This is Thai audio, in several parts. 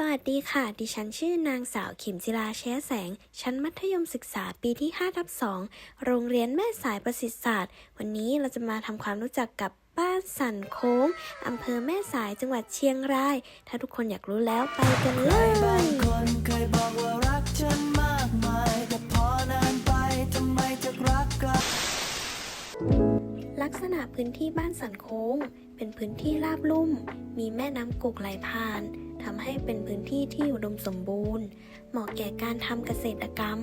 สวัสดีค่ะ ดิฉันชื่อนางสาวขิมจิราเชื้อแสง ชั้นมัธยมศึกษาปีที่5ทับ2โรงเรียนแม่สายประสิทธิศาสตร์ วันนี้เราจะมาทำความรู้จักกับบ้านสันโค้งอำเภอแม่สายจังหวัดเชียงราย ถ้าทุกคนอยากรู้แล้วไปกันเลยบางคนเคยบอกว่ารักฉันมากมายแต่พอนานไปทำไมจะรักกลับลักษณะพื้นที่บ้านสันโค้ง เป็นพื้นที่ราบลุ่ม มีแม่น้ำกกไหลผ่าน ทำให้เป็นพื้นที่ที่อุดมสมบูรณ์ เหมาะแก่การทำเกษตรกรรม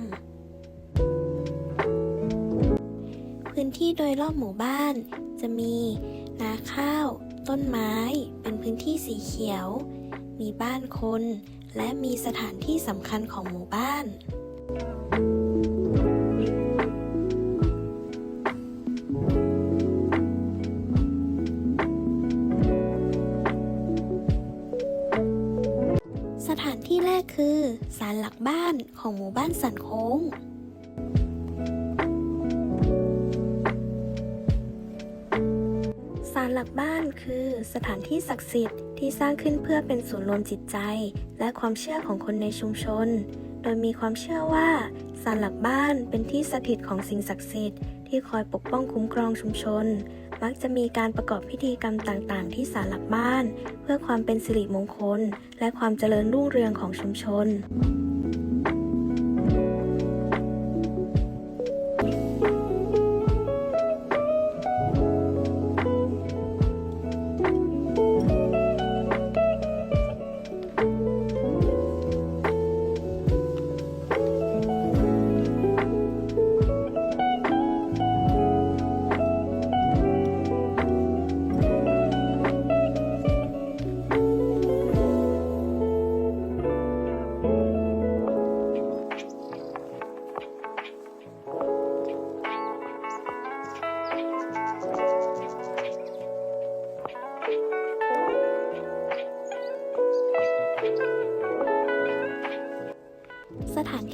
พื้นที่โดยรอบหมู่บ้าน จะมีนาข้าว ต้นไม้ เป็นพื้นที่สีเขียว มีบ้านคน และมีสถานที่สำคัญของหมู่บ้านสถ ที่แรกคือศาลหลักบ้านของหมู่บ้านสันโค้ง ศาลหลักบ้านคือสถานที่ศักดิ์สิทธิ์ที่สร้างขึ้นเพื่อเป็นศูนย์รวมจิตใจ และความเชื่อของคนในชุมชน โดยมีความเชื่อว่าศาลหลักบ้านเป็นที่สถิตของสิ่งศักดิ์สิทธิ์ที่คอยปกป้องคุ้มครองชุมชน มักจะมีการประกอบพิธีกรรมต่างๆ ที่ศาลหลักบ้าน เพื่อความเป็นสิริมงคล และความเจริญรุ่งเรืองของชุมชน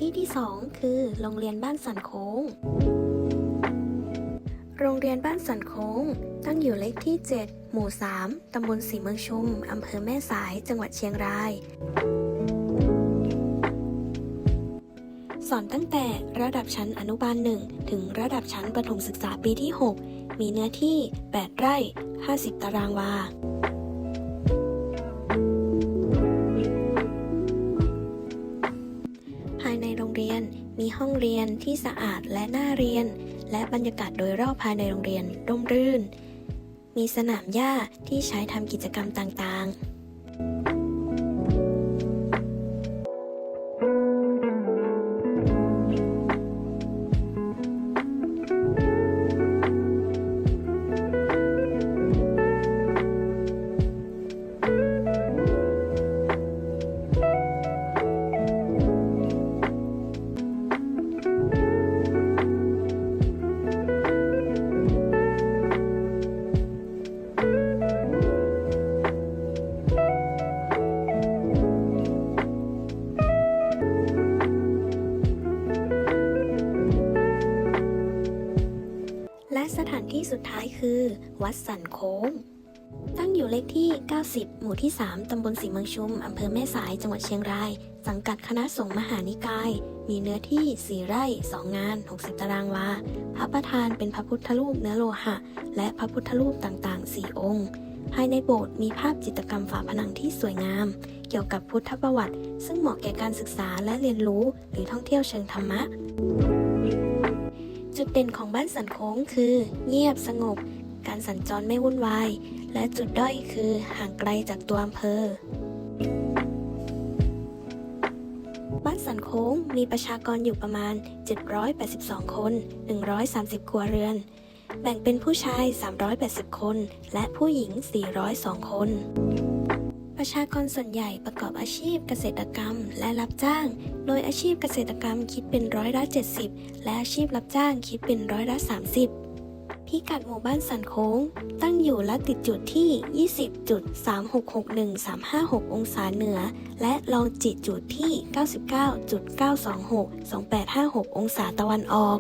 ที่ที่ 2 คือ โรงเรียนบ้านสันโค้ง โรงเรียนบ้านสันโค้ง ตั้งอยู่เลขที่ 7 หมู่ 3 ตำบลสีเมืองชุม อำเภอแม่สาย จังหวัดเชียงราย สอนตั้งแต่ระดับชั้นอนุบาล 1 ถึงระดับชั้นประถมศึกษาปีที่ 6 มีเนื้อที่ 8 ไร่ 50 ตารางวา มีห้องเรียนที่สะอาดและน่าเรียน และบรรยากาศโดยรอบภายในโรงเรียนร่มรื่น มีสนามหญ้าที่ใช้ทำกิจกรรมต่างๆ และสถานที่สุดท้ายคือ วัดสันโค้ง ตั้งอยู่เลขที่ 90 หมู่ที่ 3 ตำบลสีเมืองชุม อำเภอแม่สาย จังหวัดเชียงราย สังกัดคณะสงฆ์มหานิกาย มีเนื้อที่ 4 ไร่ 2 งาน 60 ตารางวา พระประธานเป็นพระพุทธรูปเนื้อโลหะ และพระพุทธรูปต่างๆ 4 องค์ ภายในโบสถ์มีภาพจิตรกรรมฝาผนังที่สวยงาม เกี่ยวกับพุทธประวัติ ซึ่งเหมาะแก่การศึกษาและเรียนรู้ หรือท่องเที่ยวเชิงธรรมะ จุดเด่นของบ้านสันโค้งคือ เงียบสงบ การสัญจรไม่วุ่นวาย และจุดด้อยคือห่างไกลจากตัวอำเภอ บ้านสันโค้งมีประชากรอยู่ประมาณ 782 คน 130 ครัวเรือน แบ่งเป็นผู้ชาย 380 คน และผู้หญิง 402 คน ประชากรส่วนใหญ่ประกอบอาชีพเกษตรกรรม และรับจ้าง โดยอาชีพเกษตรกรรมคิดเป็นร้อยละ 70 และอาชีพรับจ้างคิดเป็นร้อยละ 30 พิกัดหมู่บ้านสันโค้ง ตั้งอยู่และติดจุดที่ 20.3661-356 องศาเหนือ และลองจิตจุดที่ 99.926-2856 องศาตะวันออก